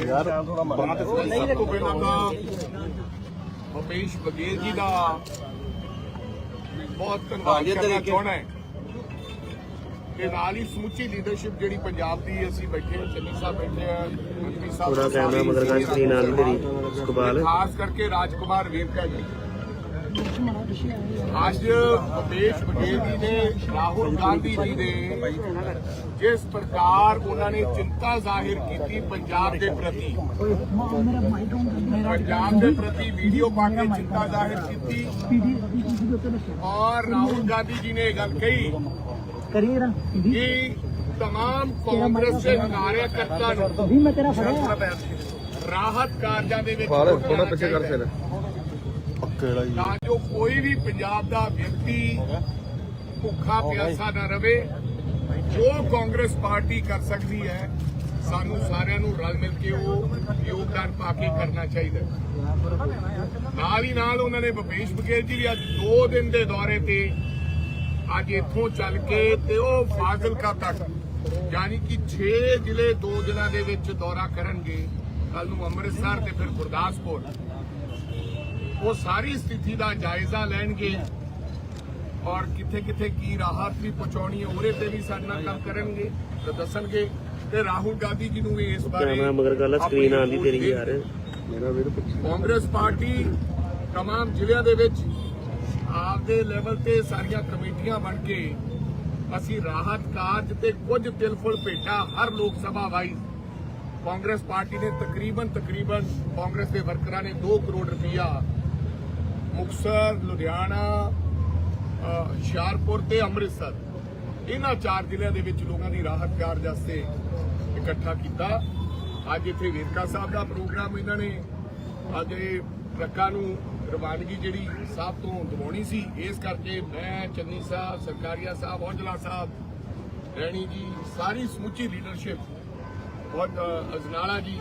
ਯਾਰ ਬਾਤ ਸਭ ਤੋਂ ਪਹਿਲਾਂ ਤਾਂ ਭੁਪੇਸ਼ ਬਘੇਲ ਜੀ ਦਾ ਬਹੁਤ ਧੰਨਵਾਦ ਕਰਨਾ ਚਾਹਣਾ ਹੈ। ਤੇ ਨਾਲ ਹੀ ਸਮੁੱਚੀ ਲੀਡਰਸ਼ਿਪ ਜਿਹੜੀ ਪੰਜਾਬ ਦੀ ਅਸੀਂ ਬੈਠੇ ਹਾਂ ਚੰਨੀ ਸਾਹਿਬ ਬੈਠੇ ਆ ਮੰਤਰੀ ਸਾਹਿਬ ਪੂਰਾ ਕੈਮਰਾ ਨਾਲ ਤੇਰੀ ਇਕਬਾਲ ਖਾਸ ਕਰਕੇ ਰਾਜਕੁਮਾਰ ਵੇਰਕਾ ਜੀ। ਅੱਜ ਭੁਪੇਸ਼ ਬਘੇਲ ਜੀ ਨੇ ਰਾਹੁਲ ਗਾਂਧੀ ਜੀ ਦੇ ਜਿਸ ਪ੍ਰਕਾਰ ਉਹਨਾਂ ਨੇ ਚਿੰਤਾ ਜ਼ਾਹਿਰ ਕੀਤੀ ਪੰਜਾਬ ਦੇ ਪ੍ਰਤੀ ਪੰਜਾਬ ਦੇ ਪ੍ਰਤੀ ਵੀਡੀਓ ਪਾ ਕੇ ਚਿੰਤਾ ਜ਼ਾਹਿਰ ਕੀਤੀ ਔਰ ਰਾਹੁਲ ਗਾਂਧੀ ਜੀ ਨੇ ਇਹ ਗੱਲ ਕਹੀ ਕਿ तमाम ਕਾਂਗਰਸ ਦੇ ਕਾਰਿਆਕਰਤਾ ਨੂੰ ਵੀ ਮੈਂ ਤੇਰਾ ਫੜਿਆ ਰਾਹਤ ਕਾਰਜਾਂ ਦੇ ਵਿੱਚ ਥੋੜਾ ਪਿੱਛੇ ਕਰ ਫਿਰ ਪੱਕੇੜਾ ਜੀ ਤਾਂ ਜੋ ਕੋਈ ਵੀ ਪੰਜਾਬ ਦਾ ਵਿਅਕਤੀ ਭੁੱਖਾ ਪਿਆਸਾ ਨਾ ਰਵੇ ਜੋ ਕਾਂਗਰਸ ਪਾਰਟੀ ਕਰ ਸਕਦੀ ਹੈ ਸਾਨੂੰ ਸਾਰਿਆਂ ਨੂੰ ਰਲ ਮਿਲ ਕੇ ਉਹ ਯੋਗਦਾਨ ਪਾ ਕੇ ਕਰਨਾ ਚਾਹੀਦਾ। ਨਾਲ ਹੀ ਨਾਲ ਉਹਨਾਂ ਨੇ ਭੁਪੇਸ਼ ਬਘੇਲ ਜੀ ਵੀ ਅੱਜ 2 ਦਿਨ ਦੇ ਦੌਰੇ ਤੇ ਅੱਜ ਇੱਥੋਂ ਚੱਲ ਕੇ ਤੇ ਉਹ ਫਾਜ਼ਿਲਕਾ ਤੱਕ ਯਾਨੀ ਕਿ 6 ਜ਼ਿਲ੍ਹੇ 2 ਦਿਨਾਂ ਦੇ ਵਿੱਚ ਦੌਰਾ ਕਰਨਗੇ। ਕੱਲ ਨੂੰ ਅੰਮ੍ਰਿਤਸਰ ਤੇ ਫਿਰ ਗੁਰਦਾਸਪੁਰ। ਉਹ ਸਾਰੀ ਸਥਿਤੀ ਦਾ ਜਾਇਜ਼ਾ ਲੈਣਗੇ ਔਰ ਕਿੱਥੇ ਕਿੱਥੇ ਕੀ ਰਾਹਤ ਵੀ ਪਹੁੰਚਾਉਣੀ ਹੈ ਉਹਦੇ ਤੇ ਵੀ ਸਾਡੇ ਨਾਲ ਕੰਮ ਕਰਨਗੇ ਤੇ ਦੱਸਣਗੇ ਤੇ ਰਾਹੁਲ ਗਾਂਧੀ ਜੀ ਨੂੰ ਵੀ ਇਸ ਬਾਰੇ ਕੈਮਰਾ ਮਗਰ ਗੱਲ ਸਕਰੀਨ ਆਉਂਦੀ ਤੇਰੀ ਆਪਣੀ ਯਾਰ ਮੇਰਾ ਵੀਰ ਪਿੱਛੇ ਕਾਂਗਰਸ ਪਾਰਟੀ तमाम ਜ਼ਿਲ੍ਹਿਆਂ ਦੇ ਵਿੱਚ ਆਪਦੇ ਲੈਵਲ ਤੇ ਸਾਰੀਆਂ ਕਮੇਟੀਆਂ ਬਣ ਕੇ ਅਸੀਂ ਰਾਹਤ ਕਾਰਜ ਤੇ ਕੁਝ ਤਿਲਫੁਲ ਭੇਟਾ ਹਰ ਲੋਕ ਸਭਾ ਵਾਈਜ਼ ਕਾਂਗਰਸ ਪਾਰਟੀ ਨੇ ਤਕਰੀਬਨ ਤਕਰੀਬਨ ਕਾਂਗਰਸ ਦੇ ਵਰਕਰਾਂ ਨੇ 2 ਕਰੋੜ ਰੁਪਇਆ ਮੁਕਸਰ ਲੁਧਿਆਣਾ ਹੁਸ਼ਿਆਰਪੁਰ ਤੇ ਅੰਮ੍ਰਿਤਸਰ। ਇਹਨਾਂ ਚਾਰ ਜ਼ਿਲ੍ਹਿਆਂ ਦੇ ਵਿੱਚ ਲੋਕਾਂ ਦੀ ਰਾਹਤ ਕਾਰਜ ਵਾਸਤੇ ਇਕੱਠਾ ਕੀਤਾ। ਅੱਜ ਇੱਥੇ ਵੇਰਕਾ ਸਾਹਿਬ ਦਾ ਪ੍ਰੋਗਰਾਮ ਇਹਨਾਂ ਨੇ। ਅੱਜ ਇਹ ਟਰੱਕਾਂ ਨੂੰ ਰਵਾਨਗੀ ਜਿਹੜੀ ਸਾਹਿਬ ਤੋਂ ਦਿਵਾਉਣੀ ਸੀ, ਇਸ ਕਰਕੇ ਮੈਂ, ਚੰਨੀ ਸਾਹਿਬ, ਸਰਕਾਰੀਆ ਸਾਹਿਬ, ਔਜਲਾ ਸਾਹਿਬ, ਰੈਣੀ ਜੀ, ਸਾਰੀ ਸਮੁੱਚੀ ਲੀਡਰਸ਼ਿਪ ਔਰ ਅਜਨਾਲਾ ਜੀ,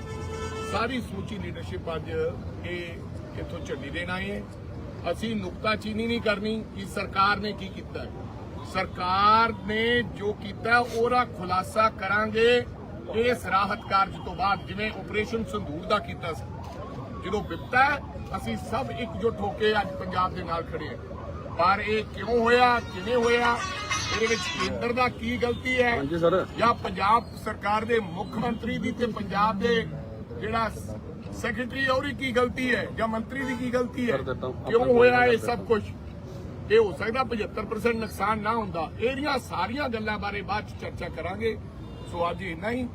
ਸਾਰੀ ਸਮੁੱਚੀ ਲੀਡਰਸ਼ਿਪ ਅੱਜ ਇਹ ਇੱਥੋਂ ਝੰਡੀ ਦੇਣ ਆਏ ਹੈ। ਅਸੀਂ ਨੁਕਤਾਚੀਨੀ ਨਹੀਂ ਕਰਨੀ ਕਿ ਸਰਕਾਰ ਨੇ ਕੀ ਕੀਤਾ। ਸਰਕਾਰ ਨੇ ਜੋ ਕੀਤਾ ਉਹਦਾ ਖੁਲਾਸਾ ਕਰਾਂਗੇ ਇਸ ਰਾਹਤ ਕਾਰਜ ਤੋਂ ਬਾਅਦ ਜਿਵੇਂ ਆਪਰੇਸ਼ਨ ਸੰਦੂਰ ਦਾ ਕੀਤਾ ਸੀ। ਜਦੋਂ ਵਿਪਤਾ ਹੈ, ਅਸੀਂ ਸਭ ਇਕਜੁੱਟ ਹੋ ਕੇ ਅੱਜ ਪੰਜਾਬ ਦੇ ਨਾਲ ਖੜੇ ਹਾਂ। ਪਰ ਇਹ ਕਿਉਂ ਹੋਇਆ ਕਿਵੇਂ ਹੋਇਆ ਇਹਦੇ ਵਿੱਚ ਕੇਂਦਰ ਦਾ ਕੀ ਗਲਤੀ ਹੈ ਹਾਂਜੀ ਸਰ। ਜਾਂ ਪੰਜਾਬ ਸਰਕਾਰ ਦੇ ਮੁੱਖ ਮੰਤਰੀ ਦੀ ਤੇ ਪੰਜਾਬ ਦੇ ਜਿਹੜਾ ਸੈਕਟਰੀ ਹੈ ਉਹਦੀ ਕੀ ਗਲਤੀ ਹੈ? ਜਾਂ ਮੰਤਰੀ ਦੀ ਕੀ ਗਲਤੀ ਹੈ। ਕਿਉਂ ਹੋਇਆ ਇਹ ਸਭ ਕੁਝ ਇਹ ਹੋ ਸਕਦਾ 75% ਨੁਕਸਾਨ ਨਾ ਹੁੰਦਾ। ਇਹਦੀਆਂ ਸਾਰੀਆਂ ਗੱਲਾਂ ਬਾਰੇ ਬਾਅਦ ਚ ਚਰਚਾ ਕਰਾਂਗੇ। ਸੋ ਅੱਜ ਇੰਨਾ ਹੀ।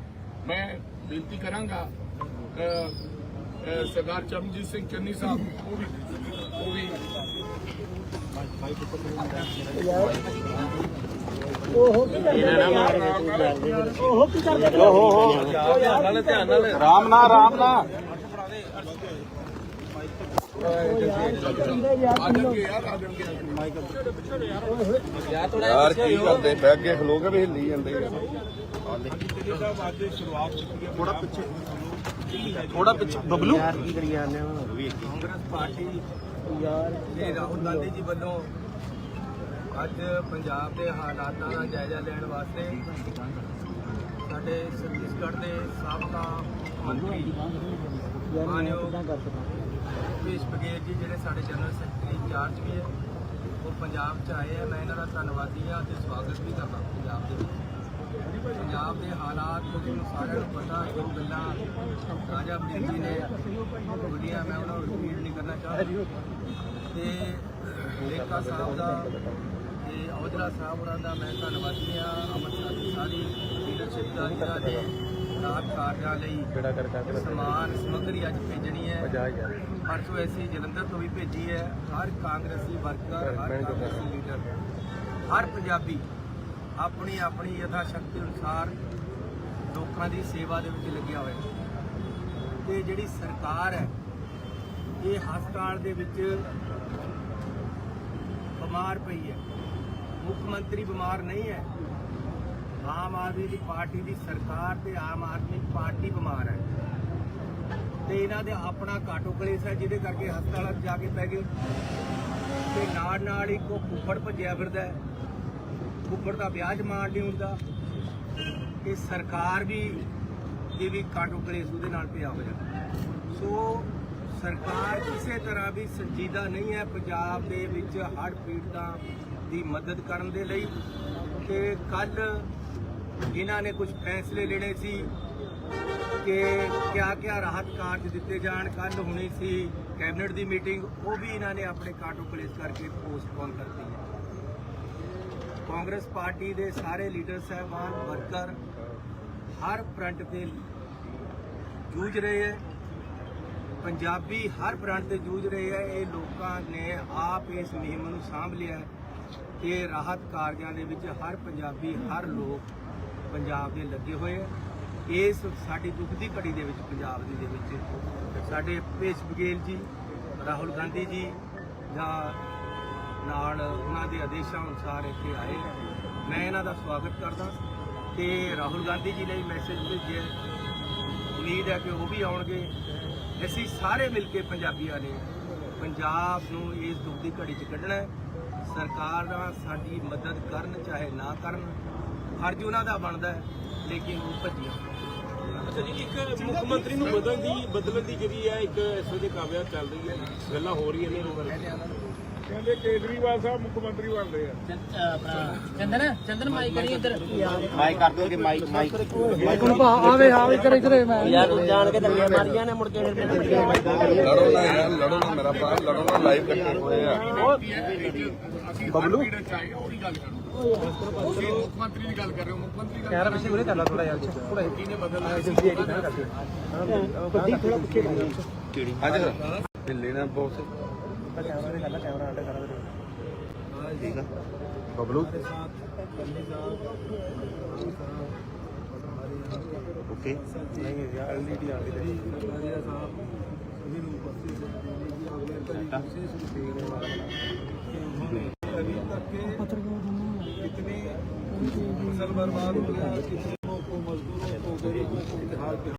ਮੈਂ ਬੇਨਤੀ ਕਰਾਂਗਾ ਸਰਦਾਰ ਚਰਨਜੀਤ ਸਿੰਘ ਚੰਨੀ ਸਾਹਿਬ ਉਹ ਵੀ ਉਹ ਵੀ ਉਹ ਕੀ ਕਰਦੇ ਉਹ ਕੀ ਕਰਦੇ ਓਹੋ ਹੋ ਰਾਮ ਨਾ ਰਾਮ ਨਾ ਯਾਰ ਕੀ ਕਰਦੇ? ਬੈਗ ਕੇ ਖਲੋ ਕੇ ਵੀ ਹਿੱਲੀ ਜਾਂਦੇ। ਯਾਰ ਥੋੜਾ ਪਿੱਛੇ। ਬਬਲੂ? ਯਾਰ ਕੀ ਕਰੀ ਜਾਂਦੇ ਆ ਕਾਂਗਰਸ ਪਾਰਟੀ ਯਾਰ ਤੇ ਰਾਹੁਲ ਗਾਂਧੀ ਜੀ ਵੱਲੋਂ ਅੱਜ ਪੰਜਾਬ ਦੇ ਹਾਲਾਤਾਂ ਦਾ ਜਾਇਜ਼ਾ ਲੈਣ ਵਾਸਤੇ ਸਾਡੇ ਛੱਤੀਸਗੜ੍ਹ ਦੇ ਸਾਬਕਾ ਮੰਤਰੀ ਮਾਨਯੋਗ ਕਿਦਾਂ ਕਰ ਬਘੇਲ ਜੀ, ਜਿਹੜੇ ਸਾਡੇ ਜਨਰਲ ਸੈਕਟਰੀ ਇੰਚਾਰਜ ਵੀ ਹੈ, ਉਹ ਪੰਜਾਬ 'ਚ ਆਏ ਆ। ਮੈਂ ਇਹਨਾਂ ਦਾ ਧੰਨਵਾਦੀ ਹਾਂ ਤੇ ਸਵਾਗਤ ਵੀ ਕਰਦਾ ਪੰਜਾਬ ਦੇ ਵਿੱਚ। ਪੰਜਾਬ ਦੇ ਹਾਲਾਤ ਤੁਹਾਨੂੰ ਸਾਰਿਆਂ ਨੂੰ ਪਤਾ ਜੋ ਗੱਲਾਂ ਰਾਜਾ ਵੜਿੰਗ ਜੀ ਨੇ ਬੋਲੀਆਂ, ਮੈਂ ਉਹਨਾਂ ਨੂੰ ਰਿਪੀਟ ਨਹੀਂ ਕਰਨਾ ਚਾਹੁੰਦਾ। ਤੇ ਰੇਖਾ ਸਾਹਿਬ ਦਾ ਤੇ ਔਜਲਾ ਸਾਹਿਬ ਉਹਨਾਂ ਦਾ ਮੈਂ ਧੰਨਵਾਦੀ ਹਾਂ। ਅੰਮ੍ਰਿਤਸਰ ਦੀ ਸਾਰੀ ਲੀਡਰਸ਼ਿਪ ਦਾ ਜਿਹੜਾ ਨੇ ਰਾਤ ਕਾਰਜਾਂ ਲਈ ਕਿਹੜਾ ਕਰ ਕਰ ਸਮਾਨ ਸਮੱਗਰੀ ਅੱਜ ਭੇਜਣੀ ਹੈ। ਜਾ ਯਾਰ ਪਰਸੋਂ ਐਸੀ ਜਲੰਧਰ ਤੋਂ ਵੀ ਭੇਜੀ ਹੈ। ਹਰ ਕਾਂਗਰਸੀ ਵਰਕਰ ਹਰ ਕਾਂਗਰਸੀ ਲੀਡਰ ਹਰ ਪੰਜਾਬੀ ਆਪਣੀ ਆਪਣੀ ਯਥਾ ਸ਼ਕਤੀ ਅਨੁਸਾਰ ਲੋਕਾਂ ਦੀ ਸੇਵਾ ਦੇ ਵਿੱਚ ਲੱਗਿਆ ਹੋਇਆ ਹੈ। ਤੇ ਜਿਹੜੀ ਸਰਕਾਰ ਹੈ ਇਹ ਹਸਪਤਾਲ ਦੇ ਵਿੱਚ ਬਿਮਾਰ ਪਈ ਹੈ। ਮੁੱਖ ਮੰਤਰੀ ਬਿਮਾਰ ਨਹੀਂ ਹੈ। ਆਮ ਆਦਮੀ ਦੀ ਪਾਰਟੀ ਦੀ ਸਰਕਾਰ ਤੇ ਆਮ ਆਦਮੀ ਪਾਰਟੀ ਬਿਮਾਰ ਹੈ। ਤੇ ਇਹਨਾਂ ਦੇ ਆਪਣਾ ਘਾਟੋ ਕਲੇਸ਼ ਹੈ, ਜਿਹਦੇ ਕਰਕੇ ਹਸਪਤਾਲਾਂ 'ਚ ਜਾ ਕੇ ਪੈ ਗਏ। ਤੇ ਨਾਲ ਨਾਲ ਹੀ ਕੋ ਫੁੱਫੜ ਭੱਜਿਆ ਫਿਰਦਾ ਹੈ। ਫੁੱਫੜ ਦਾ ਵਿਆਜ ਮਾਣ ਨਹੀਂ ਹੁੰਦਾ। ਇਹ ਸਰਕਾਰ ਵੀ ਦੀ ਵੀ ਕਾਟੋ ਕਲੇਸ਼ ਉਹਦੇ ਨਾਲ ਪਿਆ ਹੋਇਆ। ਸੋ ਸਰਕਾਰ ਕਿਸੇ ਤਰ੍ਹਾਂ ਵੀ ਸੰਜੀਦਾ ਨਹੀਂ ਹੈ ਪੰਜਾਬ ਦੇ ਵਿੱਚ ਹੜ੍ਹ ਪੀੜਤਾਂ ਦੀ ਮਦਦ ਕਰਨ ਦੇ ਲਈ। ਤੇ ਕੱਲ ਇਹਨਾਂ ਨੇ ਕੁਝ ਫੈਸਲੇ ਲੈਣੇ ਸੀ ਕਿ ਕਿਆ ਕਿਆ ਰਾਹਤ ਕਾਰਜ ਦਿੱਤੇ ਜਾਣ ਕੱਲ ਹੋਣੀ ਸੀ ਕੈਬਨਿਟ ਦੀ ਮੀਟਿੰਗ, ਉਹ ਵੀ ਇਹਨਾਂ ਨੇ ਆਪਣੇ ਕਾਟੋ ਕਲੇਸ਼ ਕਰਕੇ ਪੋਸਟਪੋਨ ਕਰਤੀ ਹੈ। ਕਾਂਗਰਸ ਪਾਰਟੀ ਦੇ ਸਾਰੇ ਲੀਡਰ, ਸਾਹਿਬਾਨ, ਵਰਕਰ ਹਰ ਫਰੰਟ ਤੇ ਜੂਝ ਰਹੇ ਹੈ। ਪੰਜਾਬੀ ਹਰ ਫਰੰਟ ਤੇ ਜੂਝ ਰਹੇ ਹੈ। ਇਹ ਲੋਕਾਂ ਨੇ ਆਪ ਇਸ ਮੁਹਿੰਮ ਨੂੰ ਸਾਂਭ ਲਿਆ ਹੈ। ਕਿ ਰਾਹਤ ਕਾਰਜਾਂ ਦੇ ਵਿੱਚ ਹਰ ਪੰਜਾਬੀ, ਹਰ ਲੋਕ ਪੰਜਾਬ ਦੇ ਲੱਗੇ ਹੋਏ ਹੈ ਇਸ ਸਾਡੀ ਦੁੱਖ ਦੀ ਘੜੀ ਦੇ ਵਿੱਚ, ਪੰਜਾਬ ਦੀ ਦੇ ਵਿੱਚ ਸਾਡੇ ਭੇਸ਼ ਬਗੇਲ ਜੀ, ਰਾਹੁਲ ਗਾਂਧੀ ਜੀ ਦਾ ਨਾਲ ਉਹਨਾਂ ਦੇ ਆਦੇਸ਼ਾਂ ਅਨੁਸਾਰ ਇੱਥੇ ਆਏ ਮੈਂ ਇਹਨਾਂ ਦਾ ਸਵਾਗਤ ਕਰਦਾ ਤੇ ਰਾਹੁਲ ਗਾਂਧੀ ਜੀ ਨੇ ਮੈਸੇਜ ਭੇਜਿਆ। ਉਮੀਦ ਹੈ ਕਿ ਉਹ ਵੀ ਆਉਣਗੇ। ਅਸੀਂ ਸਾਰੇ ਮਿਲ ਕੇ ਪੰਜਾਬੀਆਂ ਨੇ ਪੰਜਾਬ ਨੂੰ ਇਸ ਦੁੱਖ ਦੀ ਘੜੀ 'ਚ ਕੱਢਣਾ ਹੈ। ਸਰਕਾਰਾਂ ਸਾਡੀ ਮਦਦ ਕਰਨ, ਚਾਹੇ ਨਾ ਕਰਨ, ਫਰਜ਼ ਉਹਨਾਂ ਦਾ ਬਣਦਾ ਹੈ, ਲੇਕਿਨ ਉਹ ਭੱਜੀਆਂ। ਅੱਛਾ ਜੀ, ਇੱਕ ਮੁੱਖ ਮੰਤਰੀ ਨੂੰ ਬਦਲਣ ਦੀ ਬਦਲਣ ਦੀ ਜਿਹੜੀ ਹੈ ਇੱਕ ਇਸ ਵੇਲੇ ਕਾਮਯਾਬ ਚੱਲ ਰਹੀ ਹੈ, ਗੱਲਾਂ ਹੋ ਰਹੀਆਂ ਨੇ ਲੋਕਾਂ ਕਹਿੰਦੇ ਕੇਜਰੀਵਾਲ ਸਾਹਿਬ ਮੁੱਖ ਮੰਤਰੀ ਬਣਦੇ ਆ ਚੰਦਨ ਚੰਦਨ ਮਾਈ ਕਰੀ ਇੱਧਰ ਮਾਈਕ ਕਰ ਦੋਗੇ ਮਾਈਕ ਮਾਈਕ ਆਵੇ ਆਵੇ ਇੱਧਰ ਇੱਧਰ ਮੈਂ ਯਾਰ ਜਾਣ ਕੇ ਦੰਗੀਆਂ ਮਾਰੀਆਂ ਨੇ ਮੁੜ ਕੇ ਫਿਰ ਲੜੋ ਨਾ ਯਾਰ ਲੜੋ ਨਾ ਮੇਰਾ ਭਰਾ ਲੜੋ ਨਾ ਲਾਈਵ ਇਕੱਠੇ ਹੋਏ ਆ ਬਬਲੂ ਉਹਦੀ ਗੱਲ ਕਰੋ ਤੁਸੀਂ ਮੁੱਖ ਮੰਤਰੀ ਦੀ ਗੱਲ ਕਰ ਰਹੇ ਹੋ ਮੁੱਖ ਮੰਤਰੀ ਕਹਿ ਪਿੱਛੇ ਉਰੇ ਚੱਲਦਾ ਥੋੜਾ ਯਾਰ ਥੋੜਾ ਕਿਹਨੇ ਬਦਲਣਾ ਹਾਂਜੀ ਸਰ ਹਿੱਲੇ ਨਾ ਬੋਸ ਕੈਮਰਾ ਦੇ ਕਰਨਾ ਕੈਮਰਾ ਅੰਡੇ ਕਰਾ ਦੇ ਠੀਕ ਆ ਬਬਲੂ ਓਕੇ ਨਹੀਂ ਯਾਰ ਐਲਈਡੀ ਆ ਗਈ फसल बर्बाद हो गया किसी को मजदूरों को गरीबों को